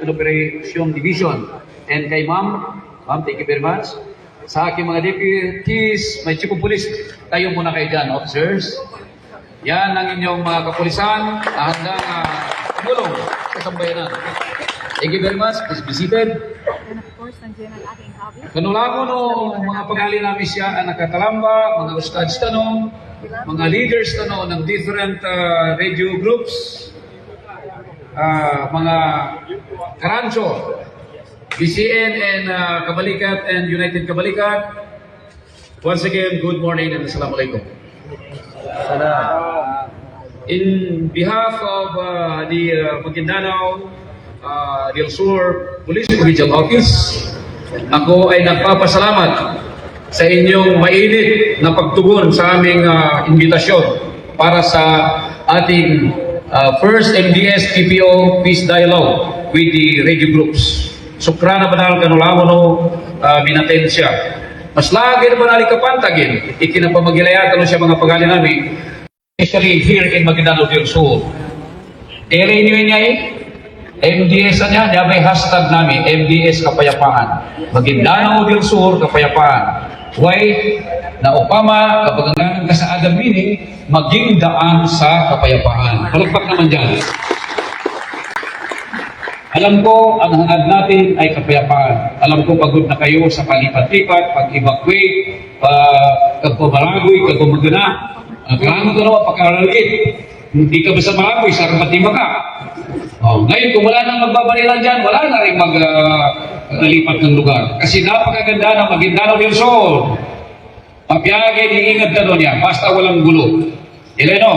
Operation Division. And kay ma'am, ma'am, thank you very much. Sa aking mga deputies, may chief of police, tayo muna kayo dyan, officers. Yan ang inyong mga kapulisan na handang uh, tumulong sa sambayanan. Thank you very much. Please be seated. And of course, nandiyan ang ating hobby. Kanulako no, mga pagali namin siya ang nakatalamba, mga ustads tanong, mga leaders tanong ng different uh, radio groups, uh, mga Karancho, BCN and uh, Kabalikat and United Kabalikat. Once again, good morning and Assalamualaikum. In behalf of uh, the uh, Maguindanao uh, Del Sur Police Regional Office, ako ay nagpapasalamat sa inyong mainit na pagtugon sa aming uh, imbitasyon para sa ating uh, first MDS PPO Peace Dialogue with the radio groups. Sukrana banal kanulamo no uh, binaten siya. Mas lagi na banali kapantagin, ikinapamagilayatan no siya mga pagali namin, especially here in Maguindanao del Sur. Ere niyo niya eh, MDS niya, niya may hashtag namin, MDS Kapayapaan. Maguindanao del Sur, Kapayapaan. Why? Na upama, kapag ang ka sa Adam Mini, maging daan sa kapayapaan. Palagpak naman dyan. Alam ko, ang hangad natin ay kapayapaan. Alam ko, pagod na kayo sa palipat-lipat, pag-evacuate, pag pagpumalagoy, pagpumagana. Ang kailangan ko naman, pagkaralit. Hindi ka basta malagoy, sa kapatima ka. Oh, ngayon, kung wala nang magbabarilan dyan, wala na rin mag-lipat ng lugar. Kasi napakaganda ng Maguindanao del Sur. Mapiyage, iingat na doon yan, basta walang gulo. Ileno,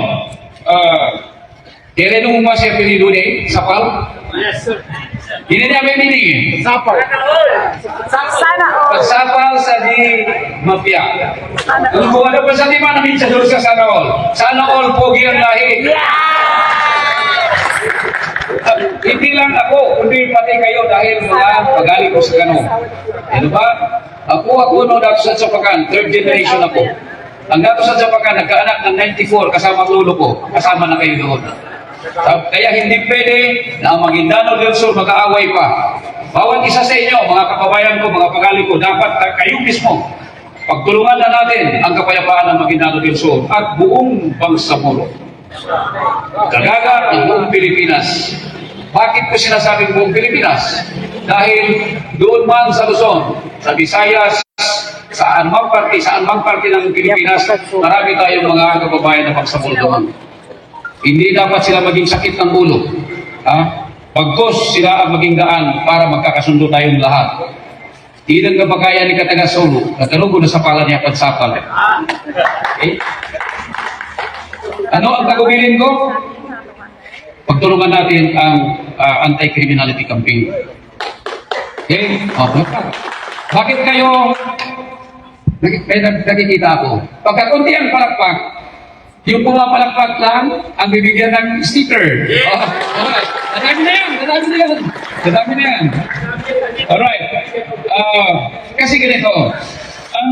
uh, Kailan nung umasya pinido ni Sapal? Yes, sir. Hindi niya may meaning. Sapal. Sana all. Pagsapal sa di mafia. Kung buwan na pa sa di man namin sa doon sa sana all. Sana all pogi ang lahi. Ah, Hindi lang ako, kundi pati kayo dahil mga pagaling ko sa kano. Ano ba? Ako ako no dato sa Japan, third generation ako. Ang dato sa Japan, nagkaanak ng 94 kasama ang lolo ko. Kasama na kayo doon. Kaya hindi pwede na ang Maguindano del Sur mag-aaway pa. Bawat isa sa inyo, mga kababayan ko, mga pagali ko, dapat kayo mismo, pagtulungan na natin ang kapayapaan ng Maguindano del Sur at buong Bangsamoro. Kagaga ng buong Pilipinas. Bakit ko sinasabing buong Pilipinas? Dahil doon man sa Luzon, sa Visayas, sa anumang parte, sa anumang parte ng Pilipinas, marami tayong mga kababayan na Bangsamoro doon. Hindi dapat sila maging sakit ng ulo. Ha? Pagkos sila ang maging daan para magkakasundo tayong lahat. Hindi nga bagaya ni Kataga Solo, natalugo na sa pala niya pagsapal. Okay? Ano ang tagubilin ko? Pagtulungan natin ang ah, anti-criminality campaign. Okay? O, bakit? Kayo may nakikita ako. Pagka kunti ang palakpak, yung pumapalakpak lang, ang bibigyan ng sticker. Oh, alright. Nadami na yan, nadami na yan. Nadami na yan. Alright. Ah, kasi ganito, ang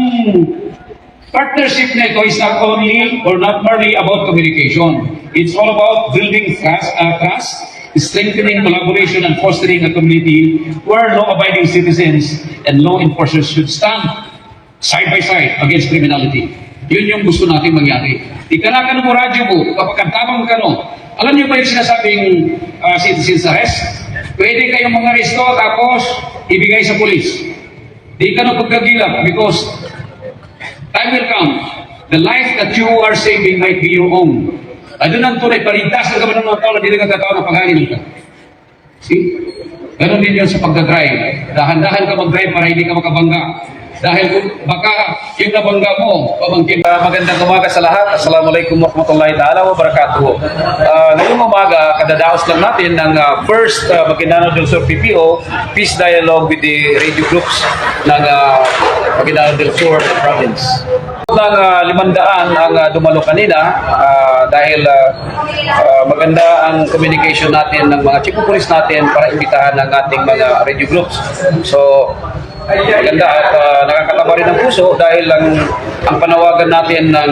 partnership na ito is not only or not merely about communication. It's all about building trust, uh, trust strengthening collaboration and fostering a community where law-abiding citizens and law enforcers should stand side by side against criminality. Yun yung gusto natin mangyari. Ikanakan mo radyo mo, kapag tamang ka no, alam niyo ba yung sinasabing uh, citizen's arrest? Pwede kayong mga resto tapos ibigay sa polis. Di ka na pagkagilap because time will come. The life that you are saving might be your own. Ano nang tunay, paligtas ka ba ng mga tao na hindi nagkataon na ka? See? Ganon din yun sa pagdadrive. Dahan-dahan ka mag-drive para hindi ka makabangga. Dahil kung baka yung nabangga mo, pamangkin. Uh, magandang umaga sa lahat. Assalamualaikum warahmatullahi ta'ala wabarakatuh. Uh, ngayong umaga, kadadaos lang natin ng uh, first uh, Maguindanao del Sur PPO Peace Dialogue with the radio groups ng uh, Maguindanao del Sur province. Ng uh, limandaan ang uh, dumalo kanina uh, dahil uh, uh, maganda ang communication natin ng mga chief police natin para imbitahan ng ating mga radio groups. So, maganda at uh, nakakataba rin ng puso dahil ang, ang panawagan natin ng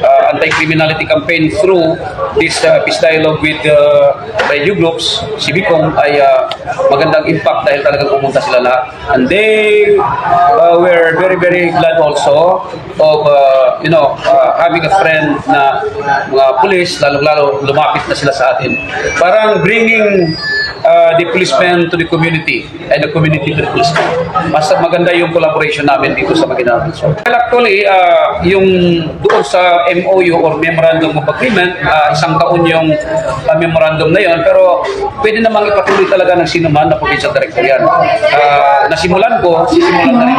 uh, anti-criminality campaign through this uh, peace dialogue with uh, radio groups, Civicom, ay uh, magandang impact dahil talagang pumunta sila lahat. And they uh, were very, very glad also of, uh, you know, uh, having a friend na mga police, lalo-lalo lumapit na sila sa atin. Parang bringing uh, the policemen to the community and the community to the policemen. Maganda yung collaboration namin dito sa Maguindanao. So, well, actually, uh, yung doon sa MOU or Memorandum of Agreement, uh, isang taon yung uh, memorandum na yon pero pwede namang ipatuloy talaga ng sino man na provincial director yan. Uh, nasimulan ko, sisimulan na rin.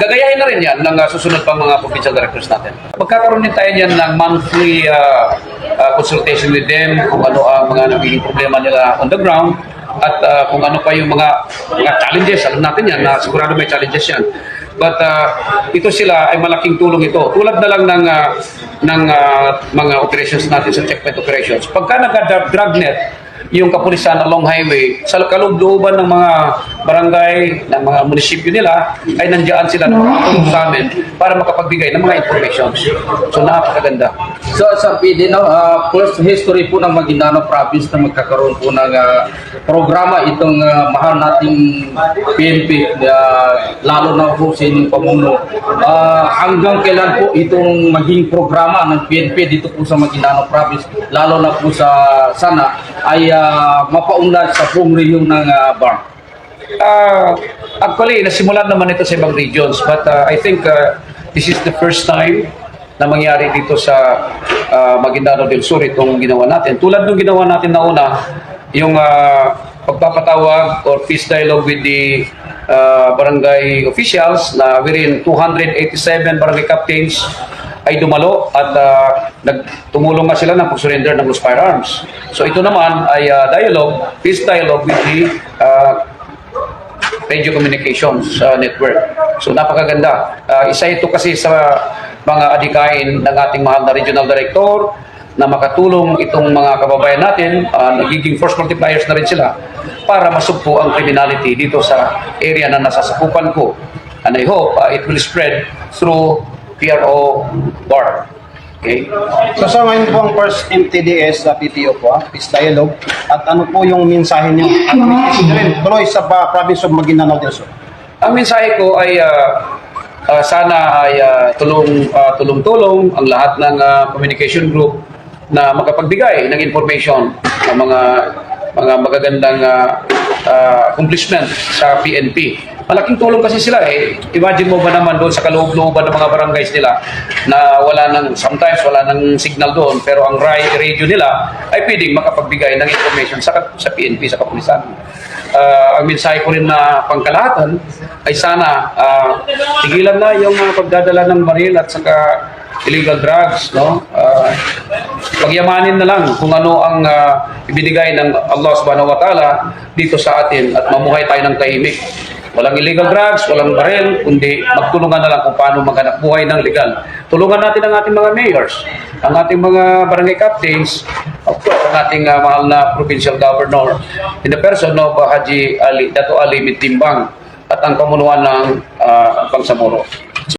Gagayahin na rin yan ng uh, susunod pang mga provincial directors natin. Magkakaroon din tayo yan ng monthly uh, uh, consultation with them kung ano ang mga nagiging problema nila on the ground at uh, kung ano pa yung mga mga challenges alam natin yan na sigurado may challenges yan. But uh, ito sila ay malaking tulong ito. Tulad na lang ng uh, ng uh, mga operations natin sa checkpoint operations. Pagka nagka-dragnet yung kapulisan along highway sa kaloob-looban ng mga barangay, ng mga munisipyo nila, ay nandiyan sila na makatulong sa amin para makapagbigay ng mga information. So napakaganda. So sa PD, no, uh, first history po ng Maguindanao province na magkakaroon po ng ah, programa itong ah, mahal nating PNP, ah, lalo na po sa inyong pamuno. Ah, hanggang kailan po itong maging programa ng PNP dito po sa Maguindanao province, lalo na po sa sana ay ah, mapaunlad sa buong rehiyon ng uh, BARC. Uh, actually, nasimulan naman ito sa ibang regions, but uh, I think uh, this is the first time na mangyari dito sa uh, Maguindanao del Sur itong ginawa natin. Tulad ng ginawa natin na yung uh, pagpapatawag or peace dialogue with the uh, barangay officials na wherein 287 barangay captains ay dumalo at uh, nagtumulong nga sila ng pag-surrender ng loose firearms. So ito naman ay uh, dialogue, peace dialogue with the uh, radio communications uh, network. So napakaganda. Uh, isa ito kasi sa mga adikain ng ating mahal na regional director na makatulong itong mga kababayan natin, uh, nagiging force multipliers na rin sila para masugpo ang criminality dito sa area na nasasakupan ko. And I hope uh, it will spread through PRO bar. Okay? So sa ngayon po ang first MTDS sa PTO po, ah, Peace Dialogue. At ano po yung mensahe niyo? At is rin tuloy sa pa- province of Maguindanao del Sur. Ang mensahe ko ay ah, ah, sana ay ah, tulong ah, tulong-tulong ang lahat ng ah, communication group na makapagbigay ng information ng mga mga magagandang ah, ah, accomplishment sa PNP. Malaking tulong kasi sila eh. Imagine mo ba naman doon sa kaloob-looban ng mga barangays nila na wala nang, sometimes wala nang signal doon, pero ang radio nila ay pwedeng makapagbigay ng information sa, sa PNP, sa kapulisan. Ah, ang mensahe ko rin na pangkalahatan ay sana ah, tigilan na yung mga pagdadala ng baril at saka illegal drugs, no? Ah, pagyamanin na lang kung ano ang ah, ibinigay ng Allah subhanahu wa ta'ala dito sa atin at mamuhay tayo ng tahimik. Walang illegal drugs, walang baril, kundi magtulungan na lang kung paano maghanap buhay ng legal. Tulungan natin ang ating mga mayors, ang ating mga barangay captains, of course, ang ating ah, mahal na provincial governor in the person of ah, Haji Ali, Dato Ali Mitimbang at ang pamunuan ng uh, Bangsamoro.